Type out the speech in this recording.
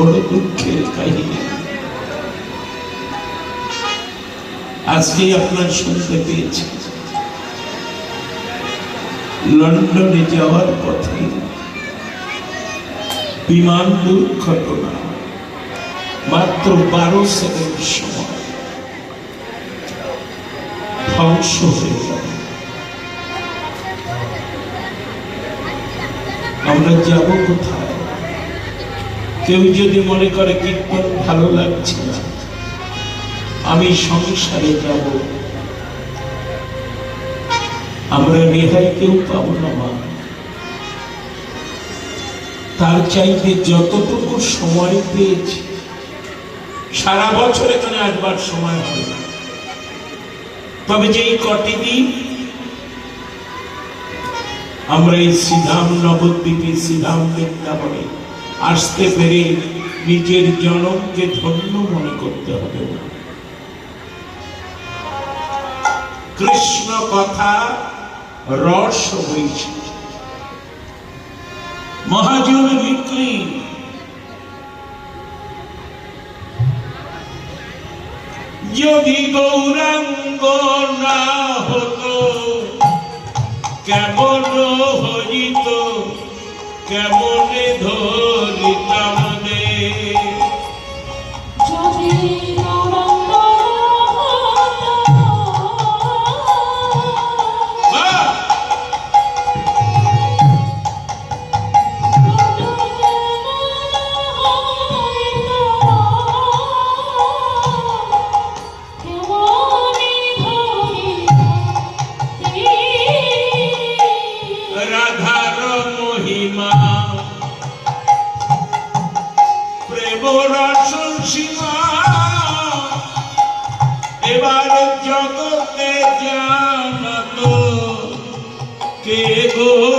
বড় দুঃখের কাহিনী। আজকে আপনার শুনতে পেয়েছি। লন্ডনে যাওয়ার পথে বিমান দুর্ঘটনা, মাত্র বারো সেকেন্ড সময় ধ্বংস হয়ে গেল। আমরা যাব কোথায়? কেউ যদি মনে করে কীর্তন ভালো লাগছে, আমি সংসারে যাব। আমরা রেহাই কেউ পাবো না, মা। তার চাইতে যতটুকু সময় পেয়েছি, সারা বছর এখানে আসবার সময় হয় না। তবে যেই কটি দিন, আমরা এই শ্রীধাম নবদ্বীপে শ্রীধাম বৃন্দাবনে আসতে পেরে নিজের জনমকে ধন্য মনে করতে হবে কৃষ্ণ কথা রস হয়েছে মহাজন বিক্রি যদি গৌরাঙ্গ না হতো, কেমন হইত কেমনে ধরিতাম রাসুল সীমা। এবার জগতে জানত কে গো